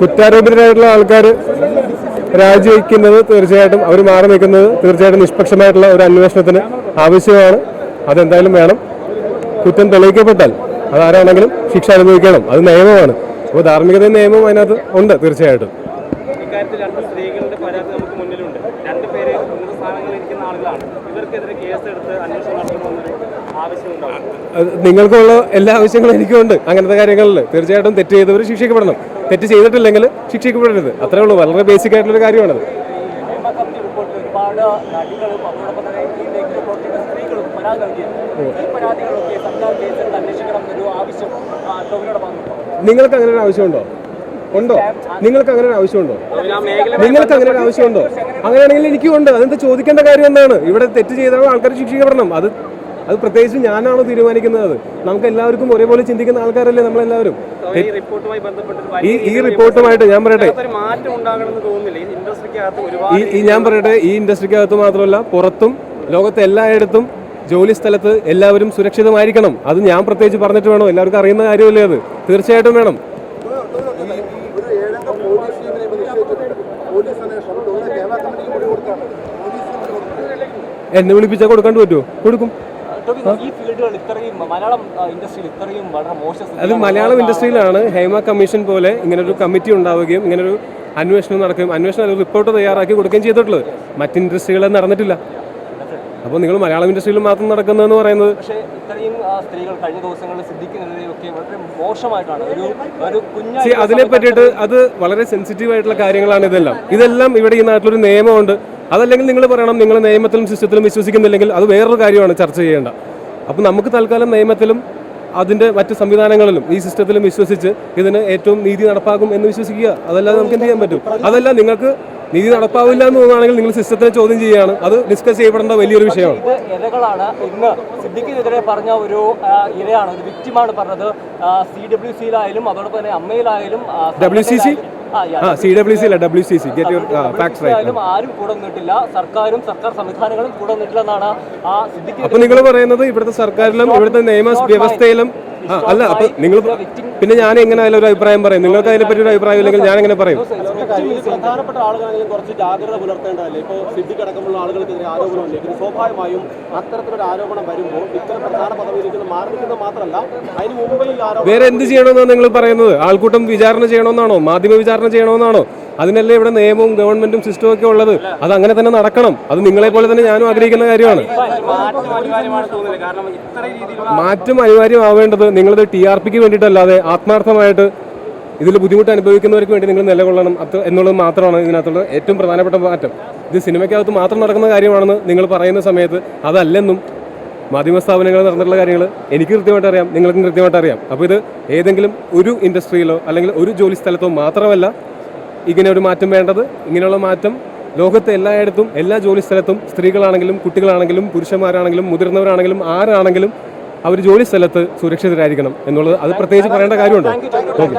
കുറ്റാരോപിതരായിട്ടുള്ള ആൾക്കാർ രാജിവെക്കുന്നത് തീർച്ചയായിട്ടും അവർ മാറി നിൽക്കുന്നത് തീർച്ചയായിട്ടും നിഷ്പക്ഷമായിട്ടുള്ള ഒരു അന്വേഷണത്തിന് ആവശ്യമാണ്. അതെന്തായാലും വേണം. കുറ്റം തെളിയിക്കപ്പെട്ടാൽ അതാരാണെങ്കിലും ശിക്ഷ അനുഭവിക്കണം. അത് നിയമമാണ്. അപ്പോൾ ധാർമ്മികത നിയമം അതിനകത്ത് ഉണ്ട് തീർച്ചയായിട്ടും. രണ്ട് സ്ത്രീകളുടെ പരാതി നമുക്ക് മുന്നിലുണ്ട്. രണ്ട് പേര് സ്ഥാനങ്ങളിൽ ഇരിക്കുന്ന ആളുകളാണ്. നിങ്ങൾക്കുള്ള എല്ലാ ആവശ്യങ്ങളും എനിക്കുണ്ട് അങ്ങനത്തെ കാര്യങ്ങളിൽ തീർച്ചയായിട്ടും തെറ്റ് ചെയ്തവർ ശിക്ഷിക്കപ്പെടണം. തെറ്റ് ചെയ്തിട്ടില്ലെങ്കിൽ ശിക്ഷിക്കപ്പെടരുത്. അത്രേ ഉള്ളൂ. വളരെ ബേസിക് ആയിട്ടുള്ളൊരു കാര്യമാണത്. നിങ്ങൾക്ക് അങ്ങനെ ഒരു ആവശ്യമുണ്ടോ? ഉണ്ടോ? നിങ്ങൾക്ക് അങ്ങനെ ഒരു ആവശ്യമുണ്ടോ? നിങ്ങൾക്ക് അങ്ങനെ ഒരു ആവശ്യമുണ്ടോ? അങ്ങനെയാണെങ്കിൽ എനിക്കും ഉണ്ട് അതെന്താ ചോദിക്കേണ്ട കാര്യം എന്താണ്? ഇവിടെ തെറ്റ് ചെയ്താൽ ആൾക്കാർ ശിക്ഷിക്കപ്പെടണം. അത് അത് പ്രത്യേകിച്ച് ഞാനാണോ തീരുമാനിക്കുന്നത് നമുക്ക് എല്ലാവർക്കും ഒരേപോലെ ചിന്തിക്കുന്ന ആൾക്കാരല്ലേ നമ്മളെല്ലാവരും. ഈ ഈ റിപ്പോർട്ടുമായിട്ട് ഞാൻ പറയട്ടെ. ഈ ഞാൻ പറയട്ടെ. ഈ ഇൻഡസ്ട്രിക്കകത്ത് മാത്രമല്ല പുറത്തും ലോകത്തെ എല്ലായിടത്തും ജോലി സ്ഥലത്ത് എല്ലാവരും സുരക്ഷിതമായിരിക്കണം. അത് ഞാൻ പ്രത്യേകിച്ച് പറഞ്ഞിട്ട് വേണം? എല്ലാവർക്കും അറിയുന്ന കാര്യമല്ലേ അത്? തീർച്ചയായിട്ടും വേണം. എന്നെ വിളിപ്പിച്ചാൽ കൊടുക്കാണ്ട് പറ്റുമോ കൊടുക്കും. അത് മലയാളം ഇൻഡസ്ട്രിയിലാണ്. ഹേമ കമ്മീഷൻ പോലെ ഇങ്ങനെ ഒരു കമ്മിറ്റി ഉണ്ടാവുകയും ഇങ്ങനെ ഒരു അന്വേഷണം നടക്കുകയും അന്വേഷണം റിപ്പോർട്ട് തയ്യാറാക്കി കൊടുക്കുകയും ചെയ്തിട്ടുള്ളത്. മറ്റ് ഇൻഡസ്ട്രികളെ നടന്നിട്ടില്ല. അപ്പോൾ നിങ്ങൾ മലയാളം ഇൻഡസ്ട്രിയിൽ മാത്രം നടക്കുന്നതെന്ന് പറയുന്നത്? പക്ഷേ ഇത്രയും സ്ത്രീകൾ കഴിഞ്ഞ ദിവസങ്ങളിൽ സിദ്ധിക്കുന്നതിനെയൊക്കെ വളരെ മോശമായിട്ടാണ്. ഒരു ഒരു അതിനെ പറ്റിയിട്ട് അത് വളരെ സെൻസിറ്റീവ് ആയിട്ടുള്ള കാര്യങ്ങളാണ് ഇതെല്ലാം. ഇതെല്ലാം ഇവിടെ ഈ നാട്ടിലൊരു നിയമമുണ്ട്. അതല്ലെങ്കിൽ നിങ്ങൾ പറയണം നിങ്ങൾ നിയമത്തിലും സിസ്റ്റത്തിലും വിശ്വസിക്കുന്നില്ലെങ്കിൽ അത് വേറൊരു കാര്യമാണ് ചർച്ച ചെയ്യേണ്ട. അപ്പോൾ നമുക്ക് തൽക്കാലം നിയമത്തിലും അതിന്റെ മറ്റ് സംവിധാനങ്ങളിലും ഈ സിസ്റ്റത്തിലും വിശ്വസിച്ച് ഇതിന് ഏറ്റവും നീതി നടപ്പാക്കും എന്ന് വിശ്വസിക്കുക. അതല്ലാതെ നമുക്ക് എന്ത് ചെയ്യാൻ പറ്റും? അതല്ല നിങ്ങൾക്ക് നീതി നടപ്പാവില്ല എന്ന് തോന്നുകയാണെങ്കിൽ നിങ്ങൾ സിസ്റ്റത്തിനെ ചോദ്യം ചെയ്യുകയാണ്. അത് ഡിസ്കസ് ചെയ്യപ്പെടേണ്ട വലിയൊരു വിഷയമാണ്. ഇരകളാണ്. ഇന്ന് സിദ്ദിഖിനെതിരെ പറഞ്ഞ ഒരു ഇരയാണ്. ഒരു വിക്റ്റിമാണ് പറഞ്ഞത്. സി ഡബ്ല്യു സിയിലായാലും അതോടൊപ്പം തന്നെ അമ്മയിലായാലും yeah, സി ഡബ്ല്യു സി അല്ല W C C get your facts right ആരും കൂടെ നിന്നിട്ടില്ല. സർക്കാരും സർക്കാർ സംവിധാനങ്ങളും കൂടെ നിന്നിട്ടില്ലെന്നാണ് ആ അപ്പൊ നിങ്ങൾ പറയുന്നത് ഇവിടുത്തെ സർക്കാരിലും ഇവിടുത്തെ നിയമ വ്യവസ്ഥയിലും അല്ല അപ്പൊ നിങ്ങൾ പിന്നെ ഞാൻ എങ്ങനെ അതിലൊരു അഭിപ്രായം പറയും? നിങ്ങൾക്ക് അതിനെപ്പറ്റി ഒരു അഭിപ്രായം ഇല്ലെങ്കിൽ ഞാൻ എങ്ങനെ പറയും? പ്രധാനപ്പെട്ട ആളുകളാണെങ്കിലും കുറച്ച് ജാഗ്രത പുലർത്തേണ്ടതല്ലേ? ഇപ്പോൾ സിദ്ധി അടക്കമുള്ള ആളുകൾക്കെതിരെ ആരോപണം ഉന്നയിക്കുന്നു സ്വാഭാവികമായും അത്തരത്തിലൊരു ആരോപണം വരുമ്പോൾ ഇത്തരം പ്രധാന പദവിയിലിരിക്കുന്ന മാറി നിൽക്കുന്നത് മാത്രമല്ല അതിന് മുമ്പിൽ വേറെ എന്ത് ചെയ്യണമെന്നാണ് നിങ്ങൾ പറയുന്നത്? ആൾക്കൂട്ടം വിചാരണ ചെയ്യണമെന്നാണോ? മാധ്യമ വിചാരണ ചെയ്യണമെന്നാണോ? അതിനല്ലേ ഇവിടെ നിയമവും ഗവൺമെന്റും സിസ്റ്റവും ഒക്കെ ഉള്ളത്? അത് അങ്ങനെ തന്നെ നടക്കണം. അത് നിങ്ങളെ പോലെ തന്നെ ഞാനും ആഗ്രഹിക്കുന്ന കാര്യമാണ്. മാറ്റം അനിവാര്യമാവേണ്ടത് നിങ്ങളത് ടി ആർ പിക്ക് വേണ്ടിയിട്ടല്ലാതെ ആത്മാർത്ഥമായിട്ട് ഇതിൽ ബുദ്ധിമുട്ട് അനുഭവിക്കുന്നവർക്ക് വേണ്ടി നിങ്ങൾ നിലകൊള്ളണം. അത് എന്നുള്ളത് മാത്രമാണ് ഇതിനകത്തുള്ള ഏറ്റവും പ്രധാനപ്പെട്ട മാറ്റം. ഇത് സിനിമയ്ക്കകത്ത് മാത്രം നടക്കുന്ന കാര്യമാണെന്ന് നിങ്ങൾ പറയുന്ന സമയത്ത് അതല്ലെന്നും മാധ്യമ സ്ഥാപനങ്ങൾ നടന്നിട്ടുള്ള കാര്യങ്ങൾ എനിക്ക് കൃത്യമായിട്ട് അറിയാം നിങ്ങൾക്കും കൃത്യമായിട്ട് അറിയാം. അപ്പോൾ ഇത് ഏതെങ്കിലും ഒരു ഇൻഡസ്ട്രിയിലോ അല്ലെങ്കിൽ ഒരു ജോലി സ്ഥലത്തോ മാത്രമല്ല ഇങ്ങനെ ഒരു മാറ്റം വേണ്ടത്. ഇങ്ങനെയുള്ള മാറ്റം ലോകത്തെ എല്ലായിടത്തും എല്ലാ ജോലി സ്ഥലത്തും സ്ത്രീകളാണെങ്കിലും കുട്ടികളാണെങ്കിലും പുരുഷന്മാരാണെങ്കിലും മുതിർന്നവരാണെങ്കിലും ആരാണെങ്കിലും അവർ ജോലി സ്ഥലത്ത് സുരക്ഷിതരായിരിക്കണം എന്നുള്ളത് അത് പ്രത്യേകിച്ച് പറയേണ്ട കാര്യമുണ്ടോ? ഓക്കെ